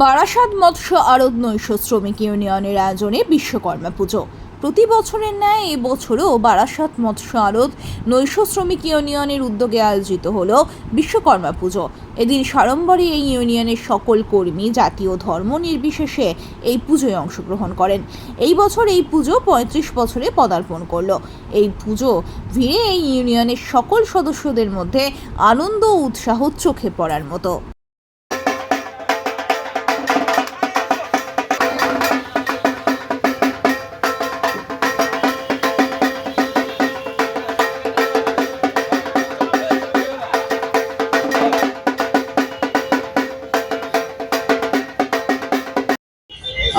বারাসাত মৎস্য আড়ত নৈশ শ্রমিক ইউনিয়নের আয়োজনে বিশ্বকর্মা পুজো। প্রতি বছরের ন্যায় এবছরও বারাসাত মৎস্য আড়ত নৈশ শ্রমিক ইউনিয়নের উদ্যোগে আয়োজিত হলো বিশ্বকর্মা পুজো। এদিন সাড়ম্বরে এই ইউনিয়নের সকল কর্মী জাতীয় ধর্ম নির্বিশেষে এই পুজোয় অংশগ্রহণ করেন। এই বছর এই পুজো পঁয়ত্রিশ বছরে পদার্পণ করল। এই পুজো ভিড়ে এই ইউনিয়নের সকল সদস্যদের মধ্যে আনন্দ ও উৎসাহ চোখে পড়ার মতো।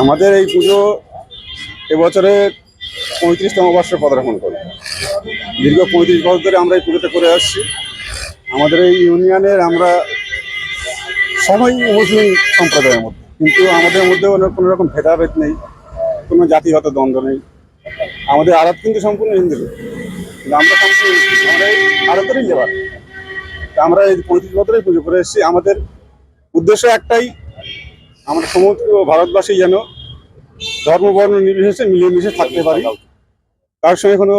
আমাদের এই পুজো এবছরে পঁয়ত্রিশতম বর্ষে পদার্পণ করবে। দীর্ঘ পঁয়ত্রিশ বছর ধরে আমরা এই পুজোটা করে আসছি। আমাদের এই ইউনিয়নের আমরা সবাই মুসলিম সম্প্রদায়ের মধ্যে, কিন্তু আমাদের মধ্যে কোনো কোনো রকম ভেদাভেদ নেই, কোনো জাতিগত দ্বন্দ্ব নেই। আমাদের আরত কিন্তু সম্পূর্ণ হিন্দু। কিন্তু আমরা সম্পূর্ণ। আমরা আরতেরই লেবার আমরা এই পঁয়ত্রিশ বছরেই পুজো করে এসেছি। আমাদের উদ্দেশ্য একটাই আমরা সমস্ত ভারতবাসী যেন ধর্ম বর্ণ নির্বিশেষে মিলেমিশে থাকতে পারি। তার সঙ্গে কোনো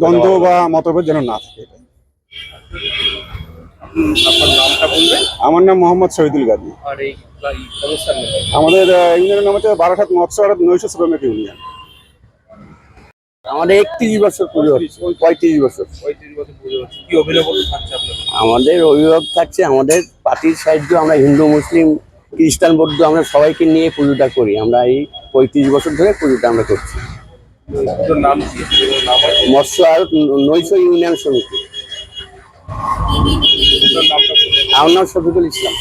দ্বন্দ্ব বা মতভেদ যেন না থাকে। আমার নাম মোহাম্মদ শহীদুল গাজী। আর আমাদের ইউনিয়নের নাম হচ্ছে বারাসাত মৎস্য আড়ত নৈশ শ্রমিক ইউনিয়ন। আমাদের একত্রিশ বছর পুজো হচ্ছে। পঁয়ত্রিশ বছর। আমাদের অভিভাবক থাকছে আমাদের পার্টির সাহায্য। আমরা হিন্দু মুসলিম খ্রিস্টান বৌদ্ধ আমরা সবাইকে নিয়ে পুজোটা করি। আমরা এই পঁয়ত্রিশ বছর ধরে পুজোটা আমরা করছি। মৎস্য আর নৈশ ইউনিয়ন সমিতি। আমার নাম শফিকুল ইসলাম।